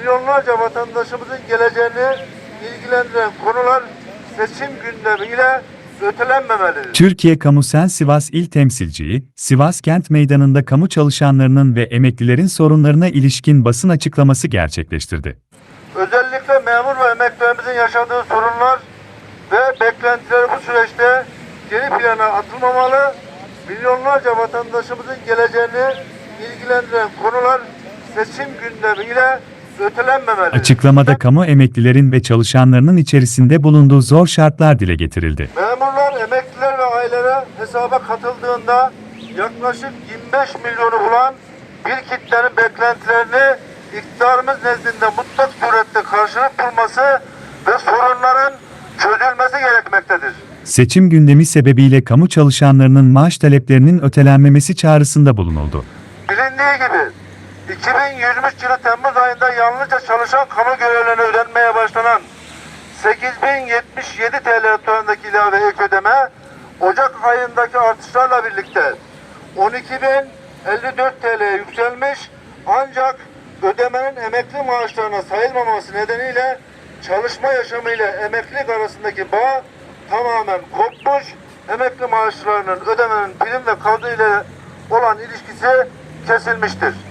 milyonlarca vatandaşımızın geleceğini ilgilendiren konular seçim gündemi ile ötelenmemelidir. Türkiye Kamusel Sivas İl Temsilciyi, Sivas Kent Meydanı'nda kamu çalışanlarının ve emeklilerin sorunlarına ilişkin basın açıklaması gerçekleştirdi. Özellikle memur ve emeklilerimizin yaşadığı sorunlar ve beklentileri bu süreçte geri plana atılmamalı, milyonlarca vatandaşımızın geleceğini ilgilendiren konular seçim gündemi ile ötelenmemelidir. Açıklamada kamu emeklilerin ve çalışanlarının içerisinde bulunduğu zor şartlar dile getirildi. Memurlar, emekliler ve aileler hesaba katıldığında yaklaşık 25 milyonu bulan bir kitlenin beklentilerini iktidarımız nezdinde mutlak surette karşılık bulması ve sorunların çözülmesi gerekmektedir. Seçim gündemi sebebiyle kamu çalışanlarının maaş taleplerinin ötelenmemesi çağrısında bulunuldu. Bilindiği gibi 2023 yılı Temmuz ayında yalnızca çalışan kamu görevlerine ödenmeye başlanan 8077 TL tutarındaki ilave ek ödeme Ocak ayındaki artışlarla birlikte 12.054 TL'ye yükselmiş ancak ödemenin emekli maaşlarına sayılmaması nedeniyle çalışma yaşamı ile emeklilik arasındaki bağ tamamen kopmuş. Emekli maaşlarının ödemenin prim ve kadro ile olan ilişkisi kesilmiştir.